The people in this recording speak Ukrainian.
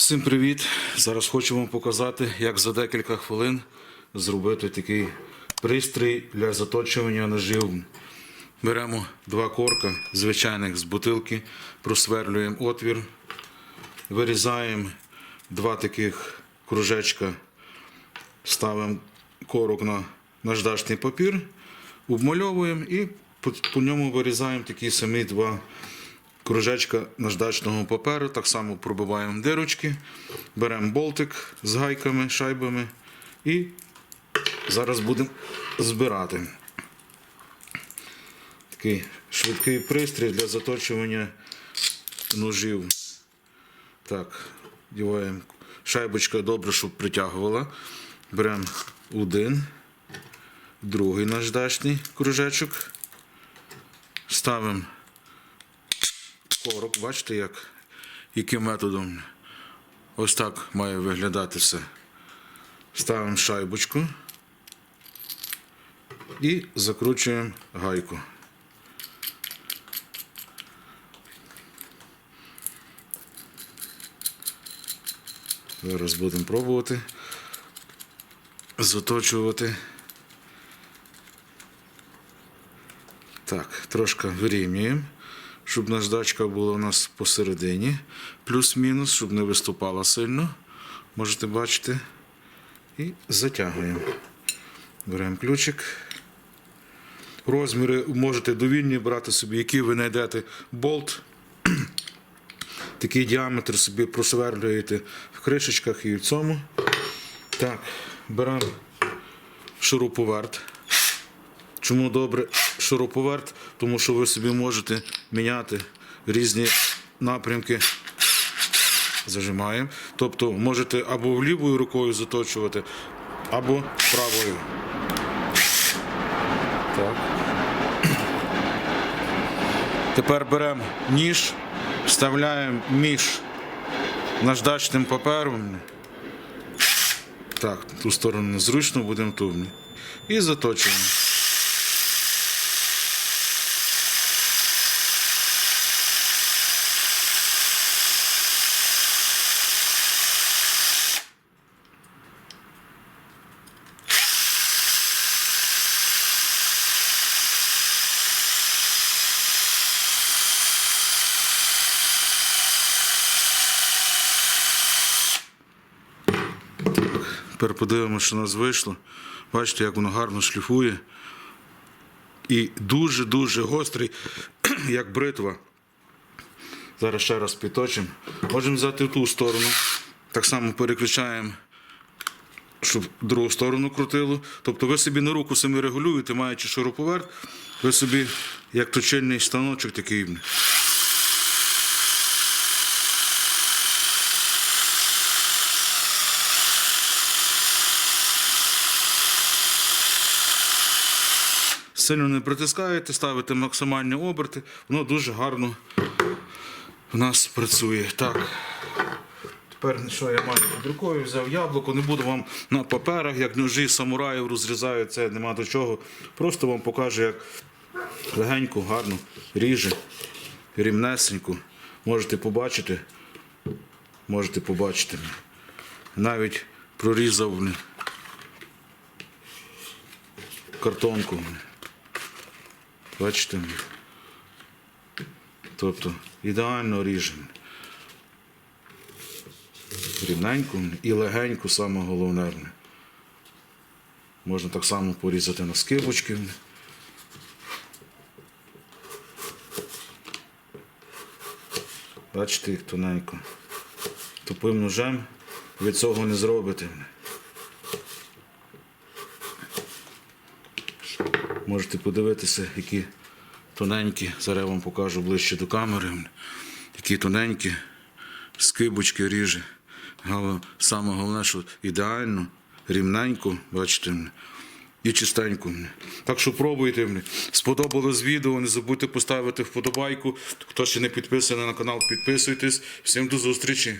Всім привіт! Зараз хочу вам показати, як за декілька хвилин зробити такий пристрій для заточування ножів. Беремо два корка звичайних з бутилки, просверлюємо отвір, вирізаємо два таких кружечка, ставимо корок на наждачний папір, обмальовуємо і по, ньому вирізаємо такі самі два кружечка наждачного паперу, так само пробиваємо дирочки, беремо болтик з гайками, шайбами і зараз будемо збирати. Такий швидкий пристрій для заточування ножів. Так, діваємо шайбочка добре, щоб притягувала. Беремо один, другий наждачний кружечок, ставимо корок, бачите, як, яким методом. Ось так має виглядати все. Ставимо шайбочку і закручуємо гайку. Зараз будемо пробувати заточувати. Так, трошки вирівнюємо, щоб наждачка була у нас посередині, плюс-мінус, щоб не виступала сильно. Можете бачити. І затягуємо. Беремо ключик. Розміри можете довільні брати собі, які ви знайдете болт. Такий діаметр собі просверлюєте в кришечках і в цьому. Так, беремо шуруповерт. Чому добре шуруповерт? Тому що ви собі можете міняти різні напрямки. Зажимаємо. Тобто можете або лівою рукою заточувати, або правою. Так. Тепер беремо ніж, вставляємо між наждачним папером. Так, ту сторону незручно, будемо ту. І заточуємо. Тепер подивимося, що у нас вийшло. Бачите, як воно гарно шліфує. І дуже-дуже гострий, як бритва. Зараз ще раз підточимо. Можемо взяти в ту сторону. Так само переключаємо, щоб другу сторону крутило. Тобто ви собі на руку самі регулюєте, маючи шуруповерт, ви собі, як точильний станочок такий. Сильно не притискаєте, ставите максимальні оберти, воно дуже гарно в нас працює. Так. Тепер що я маю під рукою, взяв яблуко, не буду вам на паперах, як ножі самураїв розрізають, це нема до чого. Просто вам покажу, як легенько, гарно ріже, рівнесенько. Можете побачити. Можете побачити. Навіть прорізав картонку. Бачите? Тобто ідеально ріжемо. Рівненько і легенько, саме головне. Можна так само порізати на скибочки. Бачите, як тоненько. Тупим ножем ви цього не зробите. Можете подивитися, які тоненькі, зараз я вам покажу ближче до камери, які тоненькі скибочки ріже. Саме головне, що ідеально, рівненько, бачите, і чистенько. Так що пробуйте. Сподобалось відео, не забудьте поставити вподобайку. Хто ще не підписаний на канал, підписуйтесь. Всім до зустрічі!